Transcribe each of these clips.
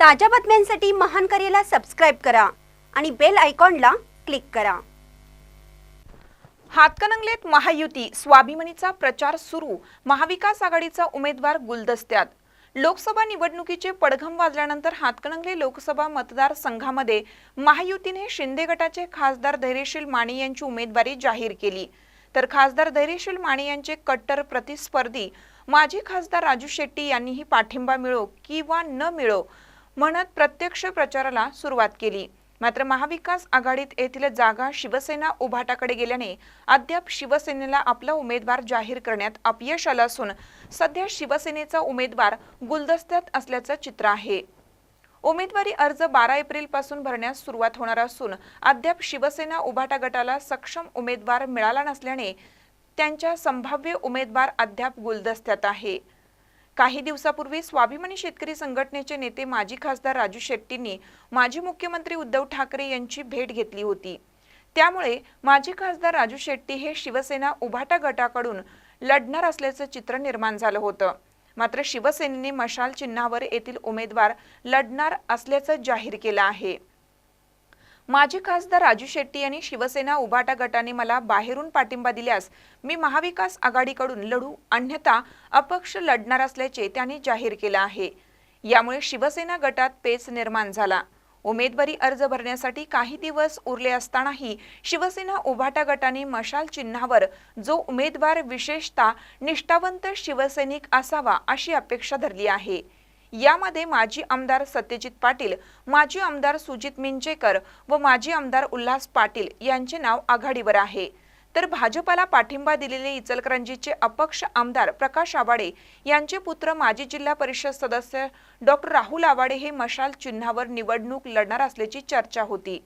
ताज्या बातम्यांसाठी महान करेला सबस्क्राईब करा आणि बेल आयकॉनला क्लिक करा. हातकणंगलेत महायुती स्वाभिमानीचा प्रचार सुरू. महाविकास आघाडीचा उमेदवार गुलदस्त्यात. लोकसभा निवडणुकीचे पडघम वाजल्यानंतर हातकणंगले लोकसभा मतदारसंघामध्ये महायुतीने शिंदे गटाचे खासदार धैर्यशील माने यांची उमेदवारी जाहीर केली. तर खासदार धैर्यशील माने यांचे कट्टर प्रतिस्पर्धी माजी खासदार राजू शेट्टी यांनीही पाठिंबा मिळो किंवा न मिळो म्हणत प्रत्यक्ष प्रचाराला सुरुवात केली. मात्र महाविकास आघाडीत येथील जागा शिवसेना उभाटाकडे गेल्याने अद्याप शिवसेनेला आपला उमेदवार जाहीर करण्यात अपयश आलं असून सध्या शिवसेनेचा उमेदवार गुलदस्त्यात असल्याचं चित्र आहे. उमेदवारी अर्ज बारा एप्रिलपासून भरण्यास सुरुवात होणार असून अद्याप शिवसेना उभाटा गटाला सक्षम उमेदवार मिळाला नसल्याने त्यांच्या संभाव्य उमेदवार अद्याप गुलदस्त्यात आहे. काही दिवसापूर्वी स्वाभिमानी शेतकरी संघटनेचे नेते माजी खासदार राजू शेट्टींनी माजी मुख्यमंत्री उद्धव ठाकरे यांची भेट घेतली होती. त्यामुळे माजी खासदार राजू शेट्टी हे शिवसेना उभाटा गटाकडून लढणार असल्याचं चित्र निर्माण झालं होतं. मात्र शिवसेनेने मशाल चिन्हावर येथील उमेदवार लढणार असल्याचं जाहीर केलं आहे. माजी खासदार राजू शेट्टी यांनी शिवसेना उभाटा गटाने मला बाहेरून पाठिंबा दिल्यास मी महाविकास आघाडीकडून लढू अन्यथा अपक्ष लढणार असल्याचे त्यांनी जाहीर केलं आहे. यामुळे शिवसेना गटात पेच निर्माण झाला. उमेदवारी अर्ज भरण्यासाठी काही दिवस उरले असतानाही शिवसेना उभाटा गटाने मशाल चिन्हावर जो उमेदवार विशेषतः निष्ठावंत शिवसैनिक असावा अशी अपेक्षा धरली आहे. यामध्ये माजी आमदार सत्यजित पाटील माजी आमदार सुजित मिंचेकर व माजी आमदार उल्हास पाटील यांचे नाव आघाडीवर आहे. तर भाजपाला पाठिंबा दिलेले इचलकरंजीचे अपक्ष आमदार प्रकाश आवाडे यांचे पुत्र माजी जिल्हा परिषद सदस्य डॉक्टर राहुल आवाडे हे मशाल चिन्हावर निवडणूक लढणार असल्याची चर्चा होती.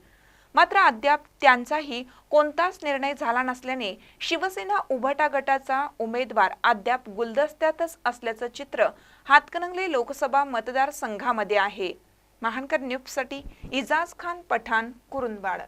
मात्र अद्याप त्यांचाही कोणताच निर्णय झाला नसल्याने शिवसेना उभाटा गटाचा उमेदवार अद्याप गुलदस्त्यातच असल्याचं चित्र हातकणंगले लोकसभा मतदारसंघामध्ये आहे. महानकर न्यूजसाठी इजाज खान पठाण कुरुंदवाड.